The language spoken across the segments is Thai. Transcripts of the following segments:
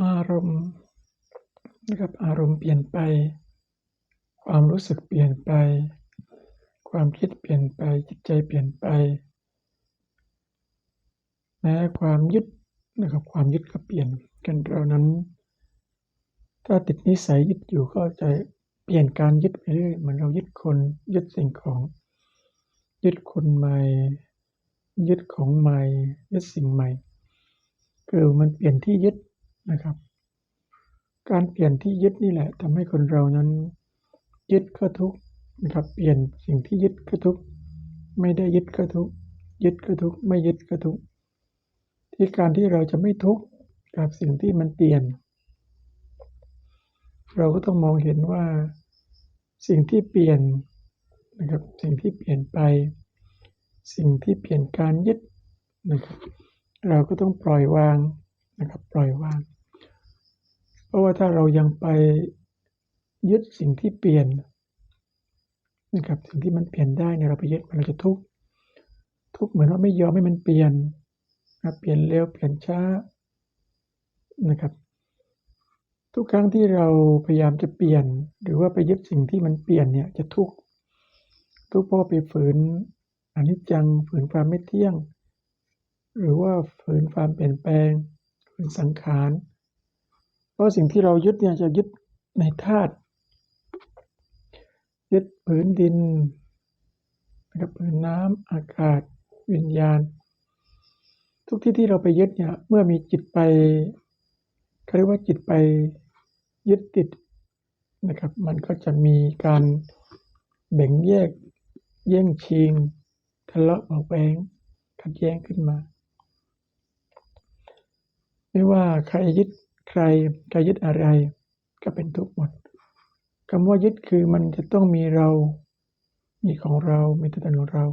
อารมณ์นะครับอารมณ์เปลี่ยนไป ความรู้สึกเปลี่ยนไป ความคิดเปลี่ยนไปจิตใจเปลี่ยนไปแม้ความยึดนะครับความยึดก็เปลี่ยนกันเรานั้น ถ้าติดนิสัยยึดอยู่ก็จะเปลี่ยนการยึดไปเรื่อยเหมือนเรายึดคนยึดสิ่งของ ยึดคนใหม่ ยึดของใหม่ ยึดสิ่งใหม่ คือมันเปลี่ยนที่ยึด นะครับ การเปลี่ยนที่ยึดนี่แหละทำให้คนเรานั้น ยึดก็ทุกนะครับ เปลี่ยนสิ่งที่ยึดก็ทุกไม่ได้ยึดก็ทุกยึดก็ทุกไม่ยึดก็ทุกที่การที่เราจะไม่ทุกข์กับสิ่งที่มันเปลี่ยน เราก็ต้องมองเห็นว่าสิ่งที่เปลี่ยนนะครับสิ่งที่เปลี่ยนไป สิ่งที่เปลี่ยนการยึดนะครับเราก็ต้องปล่อยวางนะครับปล่อยวาง เพราะว่าถ้าเรายังไปยึดสิ่งที่เปลี่ยนนะครับสิ่งที่มันเปลี่ยนได้เนี่ยเราไปยึดมันเราจะทุกข์ทุกข์เหมือนว่าไม่ยอมให้มันเปลี่ยนนะเปลี่ยนเร็วเปลี่ยนช้านะครับ ทุกครั้งที่เราพยายามจะเปลี่ยน หรือว่าไปยึดสิ่งที่มันเปลี่ยนเนี่ยจะทุกข์ทุกข์เพราะไปฝืนอนิจจังฝืนความไม่เที่ยง หรือว่าฝืนความเปลี่ยนแปลงฝืนสังขาร ราะสิ่งที่เรายึดเนี่ยจะยึดในธาตุยึดผืนดินนะครับผืนน้ำอากาศ วิญญาณ ทุกที่ที่เราไปยึดเนี่ยเมื่อมีจิตไปเขาเรียกว่าจิตไปยึดติดนะครับ มันก็จะมีการแบ่งแยกแย่งชิงทะเลาะเบาแวงขัดแย้งขึ้นมา ไม่ว่าใครยึด ใครใครยึดอะไร ก็เป็นทุกข์หมดคำว่ายึดคือมันจะต้องมีเรา มีของเรา มีตัวตนของเรา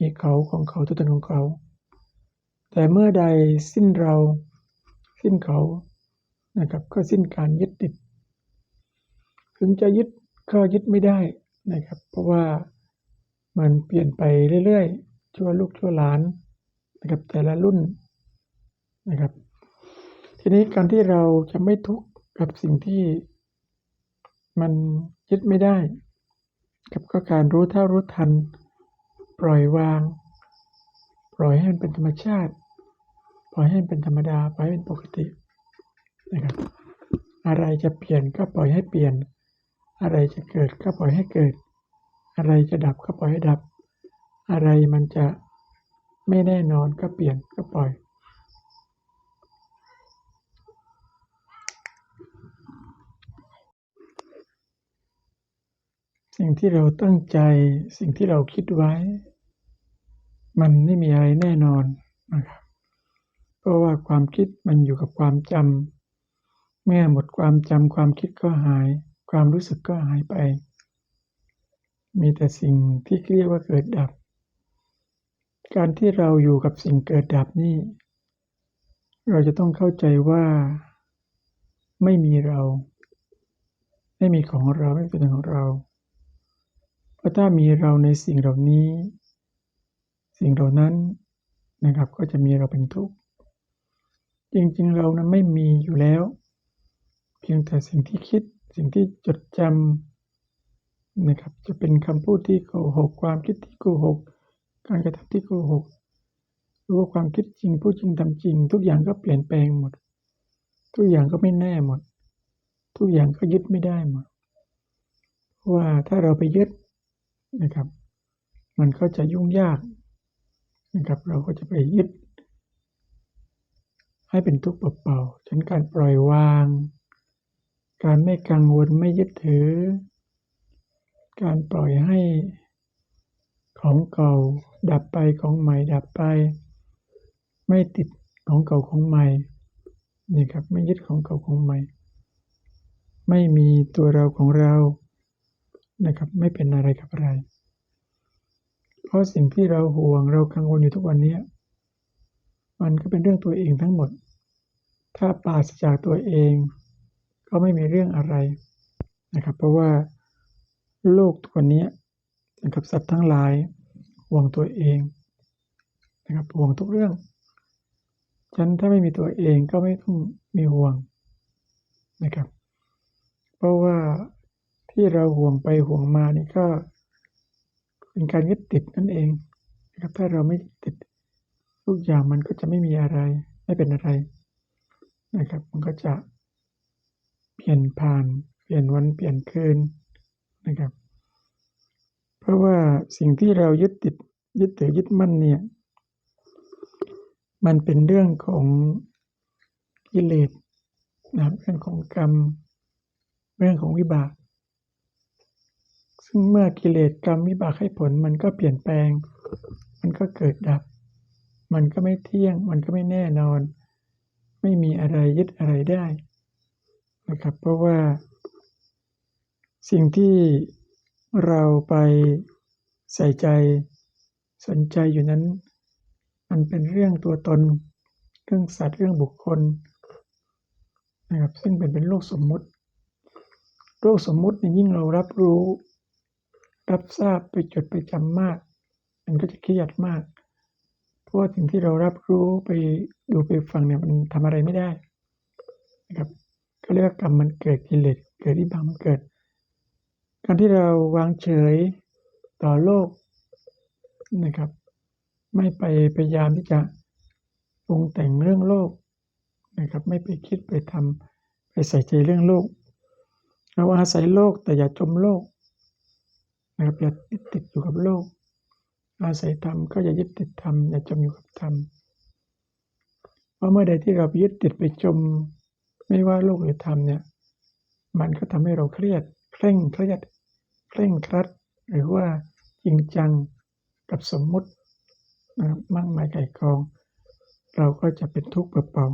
มีเขาของเขาตัวตนของเขา แต่เมื่อใดสิ้นเรา สิ้นเขานะครับ ก็สิ้นการยึดติด ถึงจะยึดก็ยึดไม่ได้นะครับ เพราะว่ามันเปลี่ยนไปเรื่อยๆ ชั่วลูกชั่วหลานนะครับ แต่ละรุ่นนะครับ ทีนี้การที่เราจะไม่ทุกข์กับสิ่งที่มันยึดไม่ได้ กับก็การรู้เท่ารู้ทัน ปล่อยวาง ปล่อยให้มันเป็นธรรมชาติ ปล่อยให้มันเป็นธรรมดาปล่อยให้เป็นปกตินะครับ อะไรจะเปลี่ยนก็ปล่อยให้เปลี่ยน อะไรจะเกิดก็ปล่อยให้เกิด อะไรจะดับก็ปล่อยให้ดับ อะไรมันจะไม่แน่นอนก็เปลี่ยนก็ปล่อย สิ่งที่เราตั้งใจสิ่งที่เราคิดไว้ มันไม่มีอะไรแน่นอนนะครับ เพราะว่าความคิดมันอยู่กับความจำเมื่อหมดความจำความคิดก็หาย ความรู้สึกก็หายไป มีแต่สิ่งที่เรียกว่าเกิดดับ การที่เราอยู่กับสิ่งเกิดดับนี่ เราจะต้องเข้าใจว่าไม่มีเรา ไม่มีของเราไม่เป็นของเรา ราะถ้ามีเราในสิ่งเหล่านี้ สิ่งเหล่านั้นนะครับก็จะมีเราเป็นทุกข์จริงๆเรานะไม่มีอยู่แล้ว เพียงแต่สิ่งที่คิดสิ่งที่จดจำนะครับ จะเป็นคำพูดที่โกหก ความคิดที่โกหก การกระทำที่โกหกหรือว่าความคิดจริงพูดจริงทำจริง ทุกอย่างก็เปลี่ยนแปลงหมด ทุกอย่างก็ไม่แน่หมด ทุกอย่างก็ยึดไม่ได้หมดว่าถ้าเราไปยึด นะครับ มันก็จะยุ่งยากนะครับ เราก็จะไปยึด ให้เป็นทุกข์เปล่าๆฉะนั้นการปล่อยวาง การไม่กังวลไม่ยึดถือ การปล่อยให้ของเก่าดับไปของใหม่ดับไป ไม่ติดของเก่าของใหม่นี่ครับไม่ยึดของเก่าของใหม่ ไม่มีตัวเราของเรา นะครับ ไม่เป็นอะไรกับอะไร เพราะสิ่งที่เราห่วงเรากังวลอยู่ทุกวันนี้มันก็เป็นเรื่องตัวเองทั้งหมด ถ้าปราศจากตัวเอง ก็ไม่มีเรื่องอะไรนะครับ เพราะว่าโลกตัวนี้นะครับสัตว์ทั้งหลายห่วงตัวเองนะครับห่วงทุกเรื่องฉะนั้นถ้าไม่มีตัวเองก็ไม่ต้องมีห่วงนะครับ เพราะว่า ที่เราห่วงไปห่วงมานี่ก็เป็นการยึดติดนั่นเองนะครับถ้าเราไม่ติดทุกอย่างมันก็จะไม่มีอะไร ไม่เป็นอะไรนะครับ มันก็จะเปลี่ยนผ่าน เปลี่ยนวันเปลี่ยนคืนนะครับ เพราะว่าสิ่งที่เรายึดติดยึดถือยึดมั่นเนี่ยมันเป็นเรื่องของกิเลสนะเรื่องของกรรม เรื่องของวิบาก ซึ่งเมื่อกิเลสกรรมวิบากให้ผลมันก็เปลี่ยนแปลง มันก็เกิดดับ มันก็ไม่เที่ยง มันก็ไม่แน่นอน ไม่มีอะไรยึดอะไรได้นะครับ เพราะว่า สิ่งที่เราไปใส่ใจสนใจอยู่นั้น มันเป็นเรื่องตัวตน เรื่องสัตว์เรื่องบุคคลนะครับซึ่งเป็นเป็นโลกสมมุติโลกสมมุตินี่ยิ่งเรารับรู้ รับทราบไปจดไปจำมาก มันก็จะเครียดมาก เพราะว่าสิ่งที่เรารับรู้ไปดูไปฟังเนี่ยมันทำอะไรไม่ได้นะครับก็เรียกว่ากรรมมันเกิดกิเลสเกิดวิบากมันเกิด การที่เราวางเฉยต่อโลกนะครับ ไม่ไปพยายามที่จะปรุงแต่งเรื่องโลกนะครับ ไม่ไปคิดไปทำไปใส่ใจเรื่องโลกเราอาศัยโลกแต่อย่าจมโลก นะครับอย่ายึดติดอยู่กับโลก อาศัยธรรมก็อย่ายึดติดธรรมอย่าจมอยู่กับธรรมเพราะเมื่อใดที่เรายึดติดไปจม ไม่ว่าโลกหรือธรรมเนี่ย มันก็ทำให้เราเครียดเคร่งเครียดเคร่งครัด หรือว่าจริงจังกับสมมุตินะครับมั่งหมายไก่กอง เราก็จะเป็นทุกข์เปล่า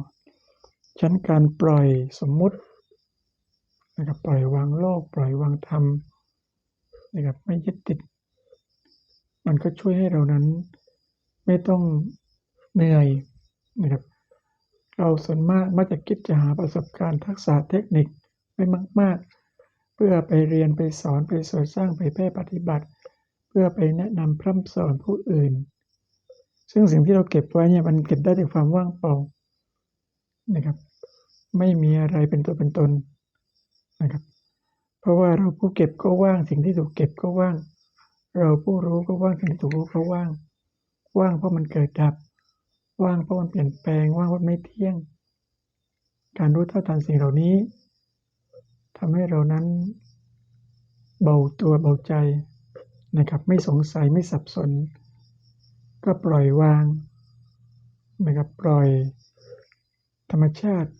ๆฉันการปล่อยสมมุตินะครับปล่อยวางโลก ปล่อยวางธรรม นะครับไม่ยึดติด มันก็ช่วยให้เรานั้น ไม่ต้องเหนื่อยนะครับ เราส่วนมากมักจะคิดจะหาประสบการณ์ทักษะเทคนิคไม่มาก ๆ เพื่อไปเรียนไปสอนไปสอนสร้างไปแพร่ปฏิบัติ เพื่อไปแนะนำพร่ำสอนผู้อื่น ซึ่งสิ่งที่เราเก็บไว้เนี่ยมันเก็บได้จากความว่างเปล่านะครับ ไม่มีอะไรเป็นตัวเป็นตนนะครับ เพราะว่าเราผู้เก็บก็ว่าง สิ่งที่ถูกเก็บก็ว่าง เราผู้รู้ก็ว่างสิ่งที่ถูกรู้ก็ว่าง ว่างเพราะมันเกิดดับ ว่างเพราะมันเปลี่ยนแปลง ว่างเพราะไม่เที่ยง การรู้เท่าทันสิ่งเหล่านี้ทำให้เรานั้น เบาตัวเบาใจนะครับ ไม่สงสัยไม่สับสน ก็ปล่อยวางนะครับปล่อยธรรมชาติ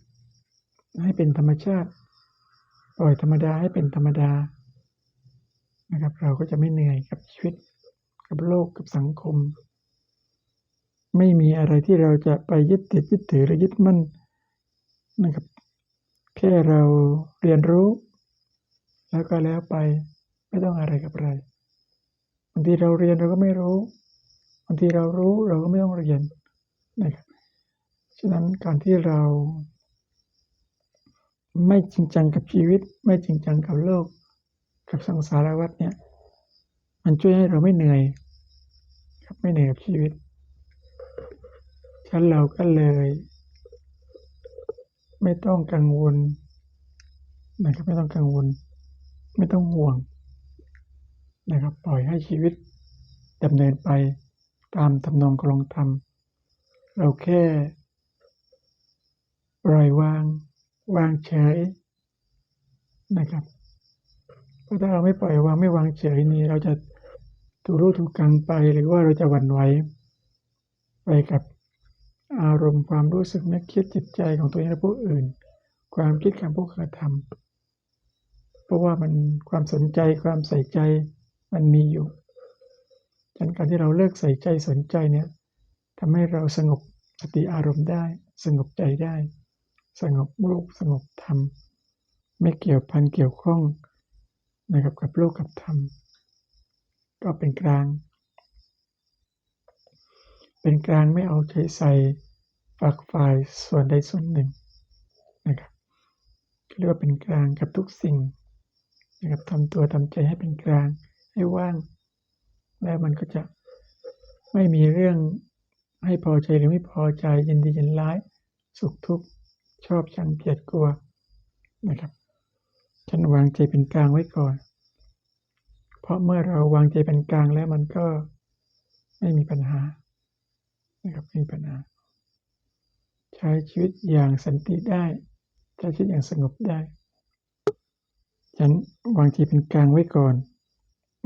ให้เป็นธรรมชาติ ปล่อยธรรมดาให้เป็นธรรมดานะครับ เราก็จะไม่เหนื่อยกับชีวิต กับโลกกับสังคม ไม่มีอะไรที่เราจะไปยึดติดยึดถือหรือยึดมั่นนะครับแค่เราเรียนรู้ แล้วก็แล้วไปไม่ต้องอะไรกับอะไรบางทีเราเรียนเราก็ไม่รู้บางทีเรารู้เราก็ไม่ต้องเรียนนะครับฉะนั้นการที่เรา ไม่จริงจังกับชีวิต ไม่จริงจังกับโลก กับสังสารวัฏเนี่ย มันช่วยให้เราไม่เหนื่อยครับไม่เหนื่อยกับชีวิตฉันเราก็เลย ไม่ต้องกังวลนะครับไม่ต้องกังวล ไม่ต้องห่วงนะครับ ปล่อยให้ชีวิตดำเนินไปตามทำนองกลองธรรมเราแค่ปล่อยวาง วางเฉยนะครับเพราะถ้าเราไม่ปล่อยวางไม่วางเฉยนี่เราจะถูรู้ถูกกังไปหรือว่าเราจะหวั่นไหวไปกับอารมณ์ความรู้สึกนึกคิดจิตใจของตัวเองและผู้อื่น ความคิดการผู้กระทำเพราะว่ามันความสนใจความใส่ใจมันมีอยู่ฉะนั้นการที่เราเลิกใส่ใจสนใจเนี่ยทำให้เราสงบสติอารมณ์ได้ สงบใจได้ สงบโลกสงบธรรม ไม่เกี่ยวพันเกี่ยวข้องนะครับกับโลกกับธรรม ก็เป็นกลาง เป็นกลางไม่เอาใจใส่ฝักฝ่ายส่วนใดส่วนหนึ่งนะครับเรียกว่าเป็นกลางกับทุกสิ่งนะครับทำตัวทำใจให้เป็นกลางให้ว่าง แล้วมันก็จะไม่มีเรื่องให้พอใจหรือไม่พอใจยินดียินร้ายสุขทุกข์ ชอบชังเกลียดกลัวนะครับฉันวางใจเป็นกลางไว้ก่อน เพราะเมื่อเราวางใจเป็นกลางแล้วมันก็ไม่มีปัญหานะครับไม่มีปัญหา ใช้ชีวิตอย่างสันติได้ ใช้ชีวิตอย่างสงบได้ ฉันวางใจเป็นกลางไว้ก่อน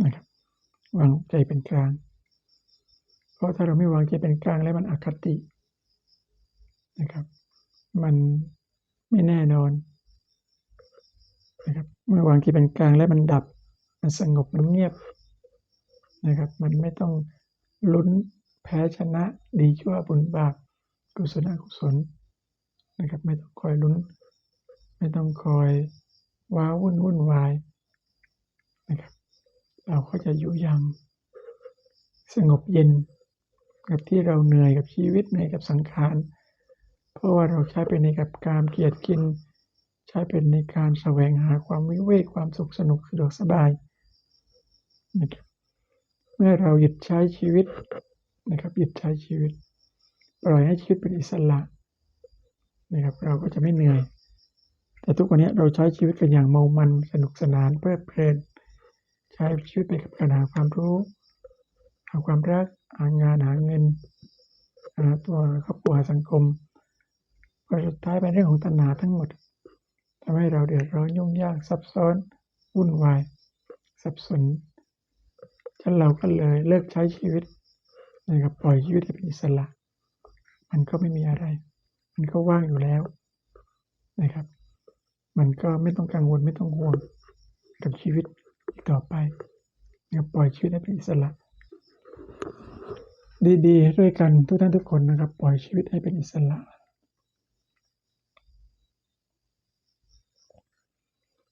นะครับ วางใจเป็นกลาง เพราะถ้าเราไม่วางใจเป็นกลางแล้วมันอคตินะครับ มันไม่แน่นอนนะครับเมื่อวางใจเป็นกลางแล้วมันดับ มันสงบมันเงียบนะครับ มันไม่ต้องลุ้นแพ้ชนะดีชั่วบุญบาปกุศลอกุศลนะครับ ไม่ต้องคอยลุ้น ไม่ต้องคอยว้าวุ่นวุ่นวายนะครับ เราก็จะอยู่อย่างสงบเย็น กับที่เราเหนื่อยกับชีวิตเหนื่อยกับสังขาร เพราะว่าเราใช้เป็นในกับการเกียรติกิน ใช้เป็นในการแสวงหาความวิเวกความสุขสนุกสะดวกสบายนะครับเมื่อเราหยุดใช้ชีวิตนะครับหยุดใช้ชีวิต ปล่อยให้ชีวิตเป็นอิสระนะครับเราก็จะไม่เหนื่อย แต่ทุกวันนี้เราใช้ชีวิตกันอย่างเมามันสนุกสนานเพลิดเพลิน ใช้ชีวิตไปกับการหาความรู้หาความรักหางานหาเงินหาตัวครอบครัวสังคม พอสุดท้ายเป็นเรื่องของตัณหาทั้งหมดทำให้เราเดือดร้อนยุ่งยากซับซ้อนวุ่นวายสับสนฉะนั้นเราก็เลยเลิกใช้ชีวิตนะครับปล่อยชีวิตให้เป็นอิสระ มันก็ไม่มีอะไร มันก็ว่างอยู่แล้วนะครับ มันก็ไม่ต้องกังวลไม่ต้องห่วงกับชีวิตอีกต่อไปนะครับปล่อยชีวิตให้เป็นอิสระ ดีๆ ด้วยกันทุกท่านทุกคนนะครับ ปล่อยชีวิตให้เป็นอิสระ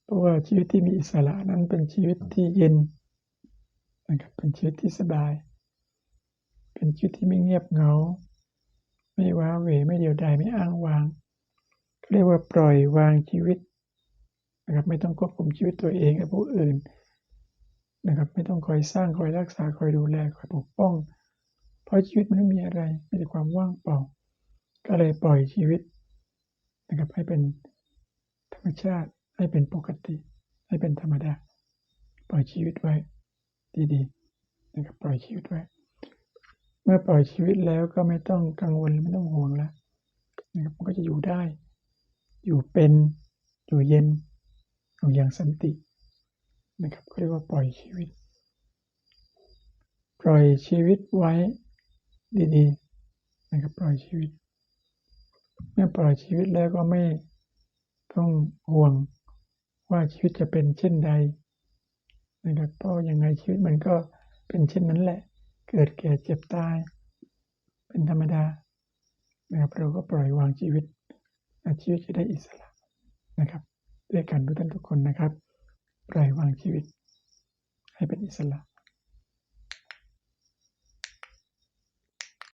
เพราะว่า ชีวิตที่มีอิสระนั้นเป็นชีวิตที่เย็นนะครับเป็นชีวิตที่สบาย เป็นชีวิตที่ไม่เงียบเหงา ไม่ว้าเหวไม่เดียวดายไม่อ้างว้าง เรียกว่าปล่อยวางชีวิตนะครับไม่ต้องควบคุมชีวิตตัวเองกับผู้อื่นนะครับไม่ต้องคอยสร้างคอยรักษาคอยดูแลคอยปกป้อง เพราะชีวิตมันไม่มีอะไรมีแต่ความว่างเปล่า ก็เลยปล่อยชีวิตนะครับให้เป็นธรรมชาติ ให้เป็นปกติ ให้เป็นธรรมดา ปล่อยชีวิตไว้ดีๆนะครับปล่อยชีวิตไว้ เมื่อปล่อยชีวิตแล้วก็ไม่ต้องกังวลไม่ต้องห่วงแล้วนะครับมันก็จะอยู่ได้ อยู่เป็นอยู่เย็นอยู่อย่างสันตินะครับเขาเรียกว่าปล่อยชีวิต ปล่อยชีวิตไว้ดีๆนะครับปล่อยชีวิต เมื่อปล่อยชีวิตแล้วก็ไม่ต้องห่วง ว่าชีวิตจะเป็นเช่นใดนะครับเพราะยังไงชีวิตมันก็เป็นเช่นนั้นแหละ เกิดแก่เจ็บตาย เป็นธรรมดานะครับเราก็ปล่อยวางชีวิตชีวิตจะได้อิสระนะครับ ด้วยกันทุกท่านทุกคนนะครับ ปล่อยวางชีวิต ให้เป็นอิสระ